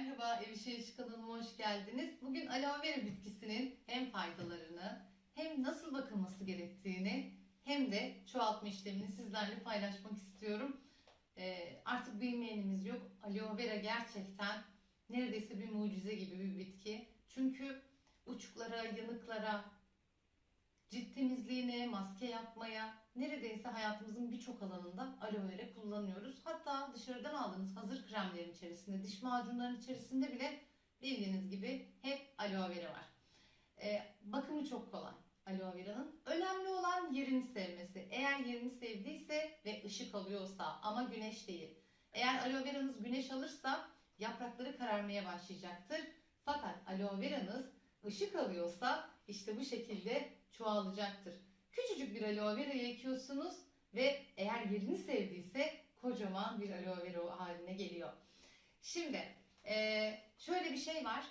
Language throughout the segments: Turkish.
Merhaba Ev İşi Yaşı kanalıma hoş geldiniz. Bugün aloe vera bitkisinin hem faydalarını hem nasıl bakılması gerektiğini hem de çoğaltma işlemini sizlerle paylaşmak istiyorum. Ee, artık bilmeyenimiz yok. Aloe vera gerçekten neredeyse bir mucize gibi bir bitki. Çünkü uçuklara, yanıklara, cilt temizliğine, maske yapmaya neredeyse hayatımızın birçok alanında aloe dışarıdan aldığınız hazır kremlerin içerisinde, diş macunlarının içerisinde bile bildiğiniz gibi hep aloe vera var. Ee, bakımı çok kolay aloe vera'nın. Önemli olan yerini sevmesi. Eğer yerini sevdiyse ve ışık alıyorsa ama güneş değil. Eğer aloe vera'nız güneş alırsa yaprakları kararmaya başlayacaktır. Fakat aloe vera'nız ışık alıyorsa işte bu şekilde çoğalacaktır. Küçücük bir aloe vera'yı ekiyorsunuz ve eğer yerini sevdiyse kocaman bir aloe vera haline geliyor. Şimdi eee, şöyle bir şey var.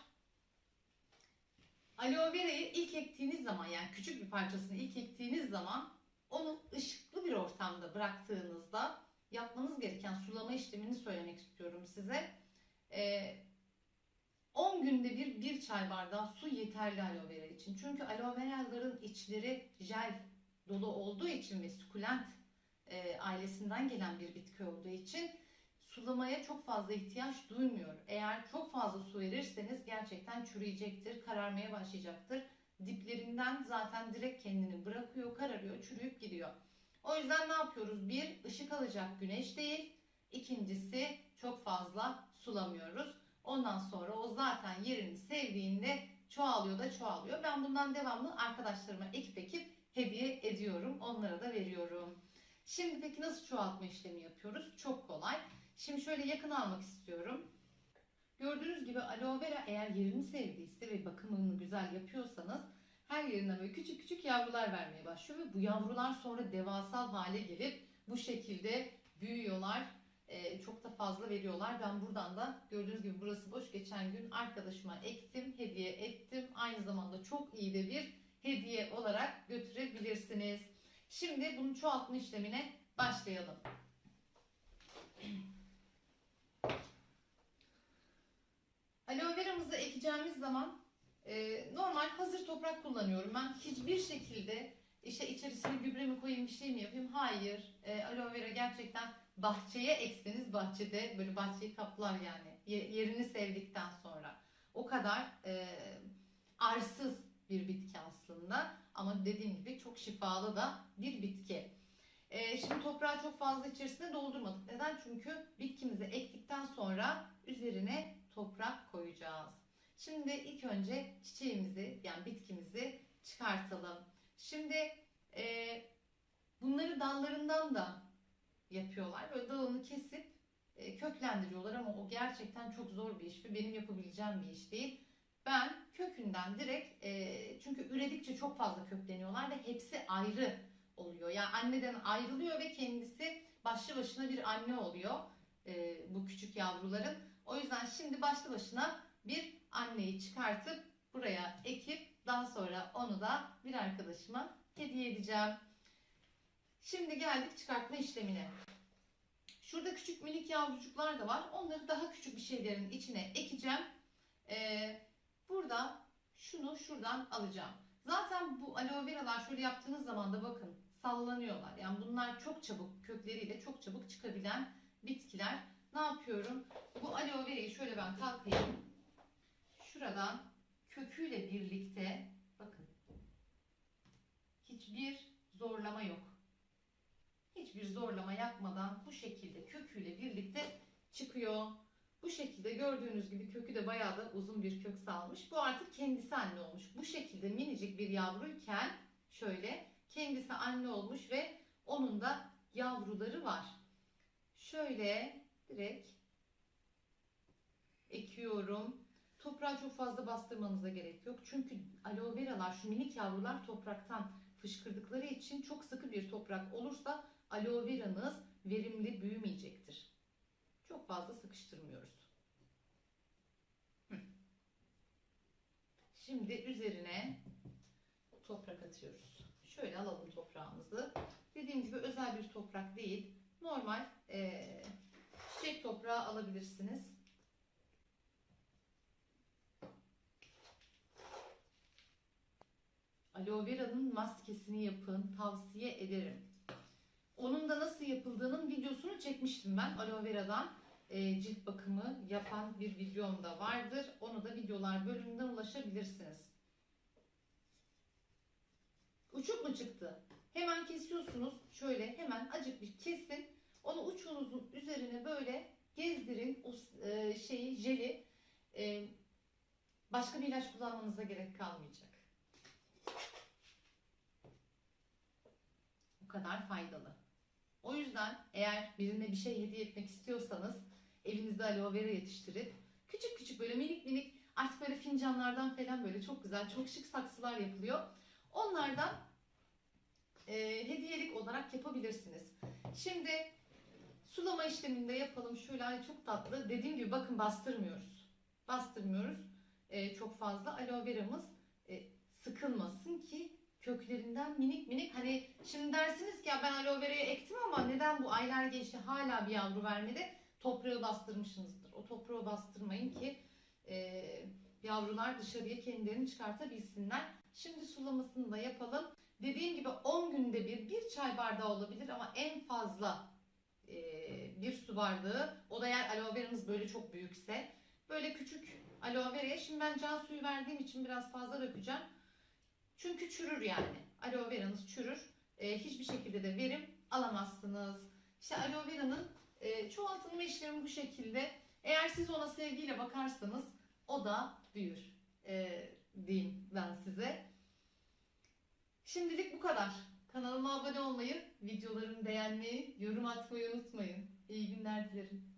Aloe vera'yı ilk ektiğiniz zaman yani küçük bir parçasını ilk ektiğiniz zaman onu ışıklı bir ortamda bıraktığınızda yapmanız gereken sulama işlemini söylemek istiyorum size. Eee 10 günde bir bir çay bardağı su yeterli aloe vera için. Çünkü aloe veraların içleri jel dolu olduğu için ve sukulent e, ailesinden gelen bir bitki olduğu için sulamaya çok fazla ihtiyaç duymuyor. Eğer çok fazla su verirseniz gerçekten çürüyecektir, kararmaya başlayacaktır. Diplerinden zaten direkt kendini bırakıyor, kararıyor, çürüyüp gidiyor. O yüzden ne yapıyoruz? Bir, ışık alacak güneş değil. İkincisi çok fazla sulamıyoruz. Ondan sonra o zaten yerini sevdiğinde çoğalıyor da çoğalıyor. Ben bundan devamlı arkadaşlarıma ekip ekip hediye ediyorum. Onlara da veriyorum. Şimdi peki nasıl çoğaltma işlemi yapıyoruz? Çok kolay. Şimdi şöyle yakın almak istiyorum. Gördüğünüz gibi aloe vera eğer yerini sevdiyse ve bakımını güzel yapıyorsanız her yerinden böyle küçük küçük yavrular vermeye başlıyor ve bu yavrular sonra devasal hale gelip bu şekilde büyüyorlar. Ee, çok da fazla veriyorlar. Ben buradan da gördüğünüz gibi burası boş. Geçen gün arkadaşıma ektim, hediye ettim. Aynı zamanda çok iyi de bir hediye olarak götürebilirsiniz. Şimdi bunun çoğaltma işlemine başlayalım. Aloe veramızı ekeceğimiz zaman e, normal hazır toprak kullanıyorum. Ben hiçbir şekilde işte içerisine gübre mi koyayım bir şey mi yapayım? Hayır. E, aloe vera gerçekten bahçeye ekseniz bahçede böyle bahçeyi kaplar yani Ye- yerini sevdikten sonra. O kadar e, arsız bir bitki aslında ama dediğim gibi çok şifalı da bir bitki. E, şimdi toprağı çok fazla içerisine doldurmadık. Neden? Çünkü bitkimizi ektikten sonra üzerine toprak koyacağız. Şimdi ilk önce çiçeğimizi yani bitkimizi çıkartalım. Şimdi e, bunları dallarından da yapıyorlar. Böyle dalını kesip e, köklendiriyorlar ama o gerçekten çok zor bir iş ve benim yapabileceğim bir iş değil. Ben kökünden direkt e, çünkü üredikçe çok fazla kökleniyorlar ve hepsi ayrı oluyor. Yani anneden ayrılıyor ve kendisi başlı başına bir anne oluyor e, bu küçük yavruların. O yüzden şimdi başlı başına bir anneyi çıkartıp buraya ekip daha sonra onu da bir arkadaşıma hediye edeceğim. Şimdi geldik çıkartma işlemine. Şurada küçük minik yavrucuklar da var. Onları daha küçük bir şeylerin içine ekeceğim. Ee, burada şunu şuradan alacağım. Zaten bu aloe veralar şöyle yaptığınız zaman da bakın sallanıyorlar. Yani bunlar çok çabuk kökleriyle çok çabuk çıkabilen bitkiler. Ne yapıyorum? Bu aloe verayı şöyle ben kalkayım. Şuradan köküyle birlikte bakın hiçbir zorlama yok. Hiçbir zorlama yapmadan bu şekilde köküyle birlikte çıkıyor. Bu şekilde gördüğünüz gibi kökü de bayağı da uzun bir kök salmış. Bu artık kendisi anne olmuş. Bu şekilde minicik bir yavruyken şöyle kendisi anne olmuş ve onun da yavruları var. Şöyle direkt ekiyorum. Toprağa çok fazla bastırmanıza gerek yok. Çünkü aloe veralar şu minik yavrular topraktan fışkırdıkları için çok sıkı bir toprak olursa aloe veranız verimli büyümeyecektir. Çok fazla sıkıştırmıyoruz. Şimdi üzerine toprak atıyoruz. Şöyle alalım toprağımızı. Dediğim gibi özel bir toprak değil. Normal e, çiçek toprağı alabilirsiniz. Aloe vera'nın maskesini yapın. Tavsiye ederim. Onun da nasıl yapıldığının videosunu çekmiştim ben aloe vera'dan. e, cilt bakımı yapan bir videom da vardır. Onu da videolar bölümünden ulaşabilirsiniz. Uçuk mu çıktı? Hemen kesiyorsunuz. Şöyle hemen acık bir kesin. Onu uçunuzun üzerine böyle gezdirin. O e, şeyi, jeli. E, başka bir ilaç kullanmanıza gerek kalmayacak. O kadar faydalı. O yüzden eğer birine bir şey hediye etmek istiyorsanız evinizde aloe vera yetiştirip küçük küçük böyle minik minik artık böyle fincanlardan falan böyle çok güzel çok şık saksılar yapılıyor. Onlardan e, hediyelik olarak yapabilirsiniz. Şimdi sulama işleminde yapalım. Şöyle ay çok tatlı. Dediğim gibi bakın bastırmıyoruz. Bastırmıyoruz e, çok fazla. Aloe veramız e, sıkılmasın ki köklerinden minik minik hani şimdi dersiniz ki ya ben aloe verayı ektim ama neden bu aylar geçti hala bir yavru vermedi? Toprağı bastırmışsınızdır. O toprağı bastırmayın ki e, yavrular dışarıya kendilerini çıkartabilsinler. Şimdi sulamasını da yapalım. Dediğim gibi 10 günde bir bir çay bardağı olabilir ama en fazla e, bir su bardağı. O da eğer aloe veranız böyle çok büyükse. Böyle küçük aloe veraya şimdi ben can suyu verdiğim için biraz fazla dökeceğim. Çünkü çürür yani. Aloe veranız çürür. E, hiçbir şekilde de verim alamazsınız. İşte aloe veranın e, çoğaltılma işlemi bu şekilde. Eğer siz ona sevgiyle bakarsanız o da büyür. E, diyeyim ben size. Şimdilik bu kadar. Kanalıma abone olmayı, videolarımı beğenmeyi, yorum atmayı unutmayın. İyi günler dilerim.